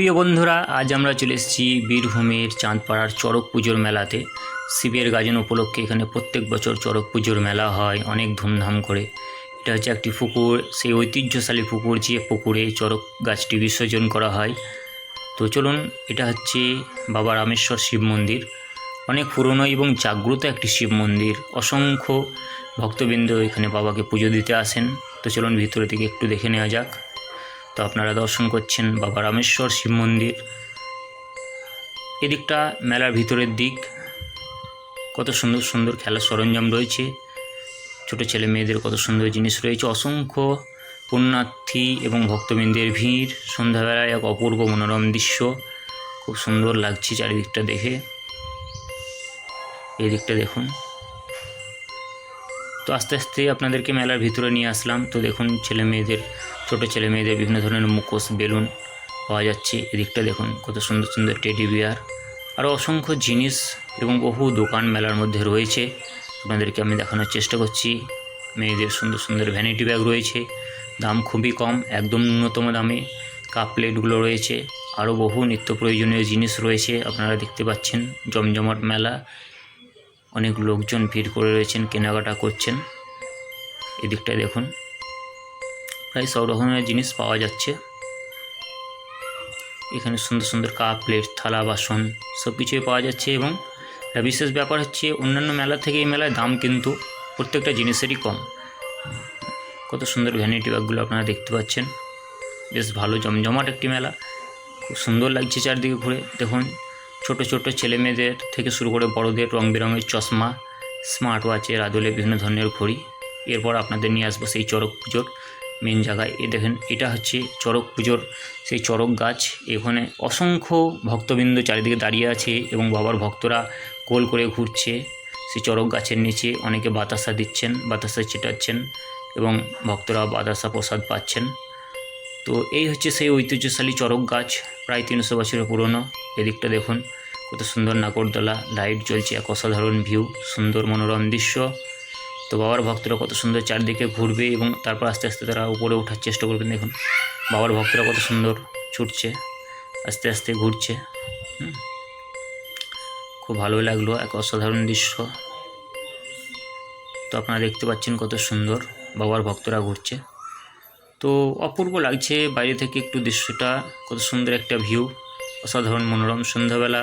প্রিয় বন্ধুরা, আজ আমরা চলে এসেছি বীরভূমের চাঁদপাড়ার চড়ক পুজোর মেলাতে। শিবের গাজন উপলক্ষে এখানে প্রত্যেক বছর চড়ক পুজোর মেলা হয়, অনেক ধুমধাম করে। এটা হচ্ছে একটি পুকুর, সেই ঐতিহ্যশালী পুকুর যে পুকুরে চড়ক গাছটি বিসর্জন করা হয়। তো চলুন, এটা হচ্ছে বাবা রামেশ্বর শিব মন্দির। অনেক পুরনো এবং জাগ্রত একটি শিব মন্দির। অসংখ্য ভক্তবৃন্দ এখানে বাবাকে পুজো দিতে আসেন। তো চলুন ভিতরে থেকে একটু দেখে নেওয়া যাক। তো আপনারা দর্শন করছেন বাবা রামেশ্বর শিব মন্দির। এদিকটা মেলার ভিতরের দিক। কত সুন্দর সুন্দর খেলার সরঞ্জাম রয়েছে। ছোট ছেলে মেয়েদের কত সুন্দর জিনিস রয়েছে। অসংখ্য পুণ্যার্থী এবং ভক্তবৃন্দের ভিড়। সন্ধ্যাবেলায় এক অপূর্ব মনোরম দৃশ্য। খুব সুন্দর লাগছে চারিদিকটা দেখে। এদিকটা দেখুন। তো আস্তে আস্তে আপনাদেরকে মেলার ভিতরে নিয়ে আসলাম। তো দেখুন, ছেলে মেয়েদের, ছোটো ছেলে মেয়েদের বিভিন্ন ধরনের মুখোশ, বেলুন পাওয়া যাচ্ছে। এদিকটা দেখুন, কত সুন্দর সুন্দর টেডি বিয়ার। আরও অসংখ্য জিনিস এবং বহু দোকান মেলার মধ্যে রয়েছে। আপনাদেরকে আমি দেখানোর চেষ্টা করছি। মেয়েদের সুন্দর সুন্দর ভ্যানিটি ব্যাগ রয়েছে। দাম খুবই কম, একদম ন্যূনতম দামে। কাপ প্লেটগুলো রয়েছে। আরও বহু নিত্য প্রয়োজনীয় জিনিস রয়েছে, আপনারা দেখতে পাচ্ছেন। জমজমাট মেলা। অনেক লোকজন ভিড় করে রয়েছেন, কেনাকাটা করছেন। এদিকটায় দেখুন। প্রায় সব রকমের জিনিস পাওয়া যাচ্ছে। এখানে সুন্দর সুন্দর কাপ, প্লেট, থালা, বাসন সব কিছুই পাওয়া যাচ্ছে এবং বিশেষ ব্যাপার হচ্ছে অন্যান্য মেলা থেকে এই মেলায় দাম কিন্তু প্রত্যেকটা জিনিসেরই কম। কত সুন্দর ভ্যানিটি ব্যাগগুলো আপনারা দেখতে পাচ্ছেন। বেশ ভালো জমজমাট একটি মেলা। খুব সুন্দর লাগছে চারদিকে ঘুরে। দেখুন ছোট ছোট ছেলে মেয়েদের থেকে শুরু করে বড়দের রং বেরঙের চশমা স্মার্ট ওয়াচের আদলে বিভিন্ন ধরনের ঘড়ি। এরপর আপনাদের নিয়ে আসব সেই চড়ক পুজোর মেন জায়গায়। এ দেখেন, এটা হচ্ছে চড়ক পুজোর সেই চড়ক গাছ। এখানে অসংখ্য ভক্তবৃন্দ চারিদিকে দাঁড়িয়ে আছে এবং বাবার ভক্তরা গোল করে ঘুরছে। সেই চড়ক গাছের নিচে অনেকে বাতাসা দিচ্ছেন, বাতাসা ছিটাচ্ছেন এবং ভক্তরা বাতাসা প্রসাদ পাচ্ছেন। তো এই হচ্ছে সেই ঐতিহ্যশালী চড়ক গাছ, প্রায় তিনশো বছরের পুরনো। এদিকটা দেখুন। কত সুন্দর নাগরদোলা লাইট জ্বলছে, এক অসাধারণ ভিউ সুন্দর মনোরম দৃশ্য। তো বাবার ভক্তরা কত সুন্দর চারদিকে ঘুরবে এবং তারপর আস্তে আস্তে তারা উপরে ওঠার চেষ্টা করবেন দেখুন, বাবার ভক্তরা কত সুন্দর ছুটছে, আস্তে আস্তে ঘুরছে। খুব ভালো লাগল, এক অসাধারণ দৃশ্য। তো আপনারা দেখতে পাচ্ছেন কত সুন্দর বাবার ভক্তরা ঘুরছে। তো অপূর্ব লাগছে বাইরে থেকে একটু দৃশ্যটা, কত সুন্দর একটা ভিউ অসাধারণ মনোরম সন্ধ্যাবেলা।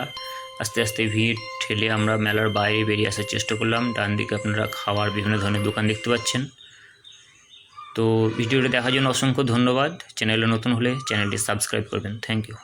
আস্তে আস্তে ভিড় ঠেলে আমরা মেলার বাইরে বেরিয়ে আসার চেষ্টা করলাম। ডান দিকে আপনারা খাওয়ার বিভিন্ন ধরনের দোকান দেখতে পাচ্ছেন। তো ভিডিওটি দেখার জন্য অসংখ্য ধন্যবাদ। চ্যানেলে নতুন হলে চ্যানেলটি সাবস্ক্রাইব করবেন। Thank you.